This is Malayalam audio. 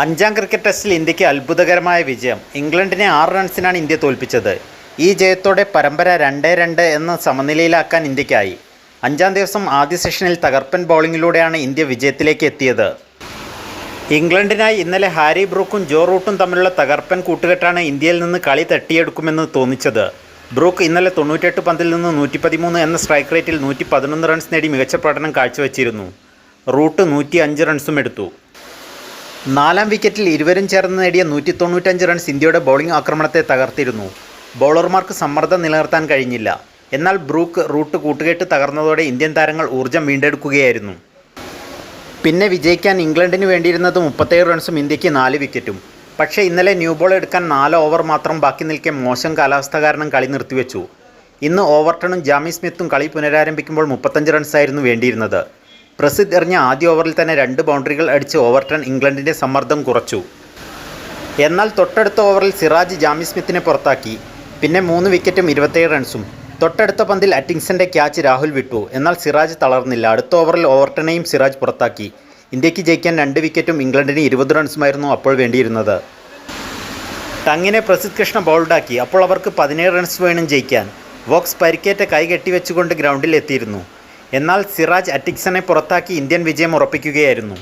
അഞ്ചാം ക്രിക്കറ്റ് ടെസ്റ്റിൽ ഇന്ത്യയ്ക്ക് അത്ഭുതകരമായ വിജയം. ഇംഗ്ലണ്ടിനെ ആറ് റൺസിനാണ് ഇന്ത്യ തോൽപ്പിച്ചത്. ഈ ജയത്തോടെ പരമ്പര രണ്ട് രണ്ട് എന്ന സമനിലയിലാക്കാൻ ഇന്ത്യക്കായി അഞ്ചാം ദിവസം ആദ്യ സെഷനിൽ തകർപ്പൻ ബൗളിങ്ങിലൂടെയാണ് ഇന്ത്യ വിജയത്തിലേക്ക് എത്തിയത്. ഇംഗ്ലണ്ടിനായി ഇന്നലെ ഹാരി ബ്രൂക്കും ജോ റൂട്ടും തമ്മിലുള്ള തകർപ്പൻ കൂട്ടുകെട്ടാണ് ഇന്ത്യയിൽ നിന്ന് കളി തട്ടിയെടുക്കുമെന്ന് തോന്നിച്ചത്. ബ്രൂക്ക് ഇന്നലെ തൊണ്ണൂറ്റെട്ട് പന്തിൽ നിന്ന് നൂറ്റി പതിമൂന്ന് എന്ന സ്ട്രൈക്ക് റേറ്റിൽ നൂറ്റി പതിനൊന്ന് റൺസ് നേടി മികച്ച പ്രകടനം കാഴ്ചവെച്ചിരുന്നു. റൂട്ട് നൂറ്റി അഞ്ച് റൺസും എടുത്തു. നാലാം വിക്കറ്റിൽ ഇരുവരും ചേർന്ന് നേടിയ നൂറ്റി തൊണ്ണൂറ്റഞ്ച് റൺസ് ഇന്ത്യയുടെ ബൗളിംഗ് ആക്രമണത്തെ തകർത്തിരുന്നു. ബൗളർമാർക്ക് സമ്മർദ്ദം നിലനിർത്താൻ കഴിഞ്ഞില്ല. എന്നാൽ ബ്രൂക്ക് റൂട്ട് കൂട്ടുകെട്ട് തകർന്നതോടെ ഇന്ത്യൻ താരങ്ങൾ ഊർജം വീണ്ടെടുക്കുകയായിരുന്നു. പിന്നെ വിജയിക്കാൻ ഇംഗ്ലണ്ടിന് വേണ്ടിയിരുന്നത് മുപ്പത്തേഴ് റൺസും ഇന്ത്യയ്ക്ക് നാല് വിക്കറ്റും. പക്ഷേ ഇന്നലെ ന്യൂ ബോൾ എടുക്കാൻ നാല് ഓവർ മാത്രം ബാക്കി നിൽക്കെ മോശം കാലാവസ്ഥ കാരണം കളി നിർത്തിവെച്ചു. ഇന്ന് ഓവർട്ടണും ജാമി സ്മിത്തും കളി പുനരാരംഭിക്കുമ്പോൾ മുപ്പത്തഞ്ച് റൺസായിരുന്നു വേണ്ടിയിരുന്നത്. പ്രസിദ്ധ് എറിഞ്ഞ ആദ്യ ഓവറിൽ തന്നെ രണ്ട് ബൗണ്ടറികൾ അടിച്ച് ഓവർട്ടൺ ഇംഗ്ലണ്ടിന്റെ സമ്മർദ്ദം കുറച്ചു. എന്നാൽ തൊട്ടടുത്ത ഓവറിൽ സിറാജ് ജാമി സ്മിത്തിനെ പുറത്താക്കി. പിന്നെ മൂന്ന് വിക്കറ്റും ഇരുപത്തേഴ് റൺസും. തൊട്ടടുത്ത പന്തിൽ അറ്റിങ്സന്റെ ക്യാച്ച് രാഹുൽ വിട്ടു. എന്നാൽ സിറാജ് തളർന്നില്ല. അടുത്ത ഓവറിൽ ഓവർട്ടനെയും സിറാജ് പുറത്താക്കി. ഇന്ത്യയ്ക്ക് ജയിക്കാൻ രണ്ട് വിക്കറ്റും ഇംഗ്ലണ്ടിന് ഇരുപത് റൺസുമായിരുന്നു അപ്പോൾ വേണ്ടിയിരുന്നത്. ടങ്ങിനെ പ്രസിദ്ധ് കൃഷ്ണ ബൗൾഡാക്കി. അപ്പോൾ അവർക്ക് പതിനേഴ് റൺസ് വേണം ജയിക്കാൻ. വോക്സ് പരിക്കേറ്റ കൈ കെട്ടിവെച്ചുകൊണ്ട് ഗ്രൗണ്ടിൽ എത്തിയിരുന്നു എന്നാൽ സിറാജ് അറ്റിക്സനെ പുറത്താക്കി ഇന്ത്യൻ വിജയം ഉറപ്പിക്കുകയായിരുന്നു.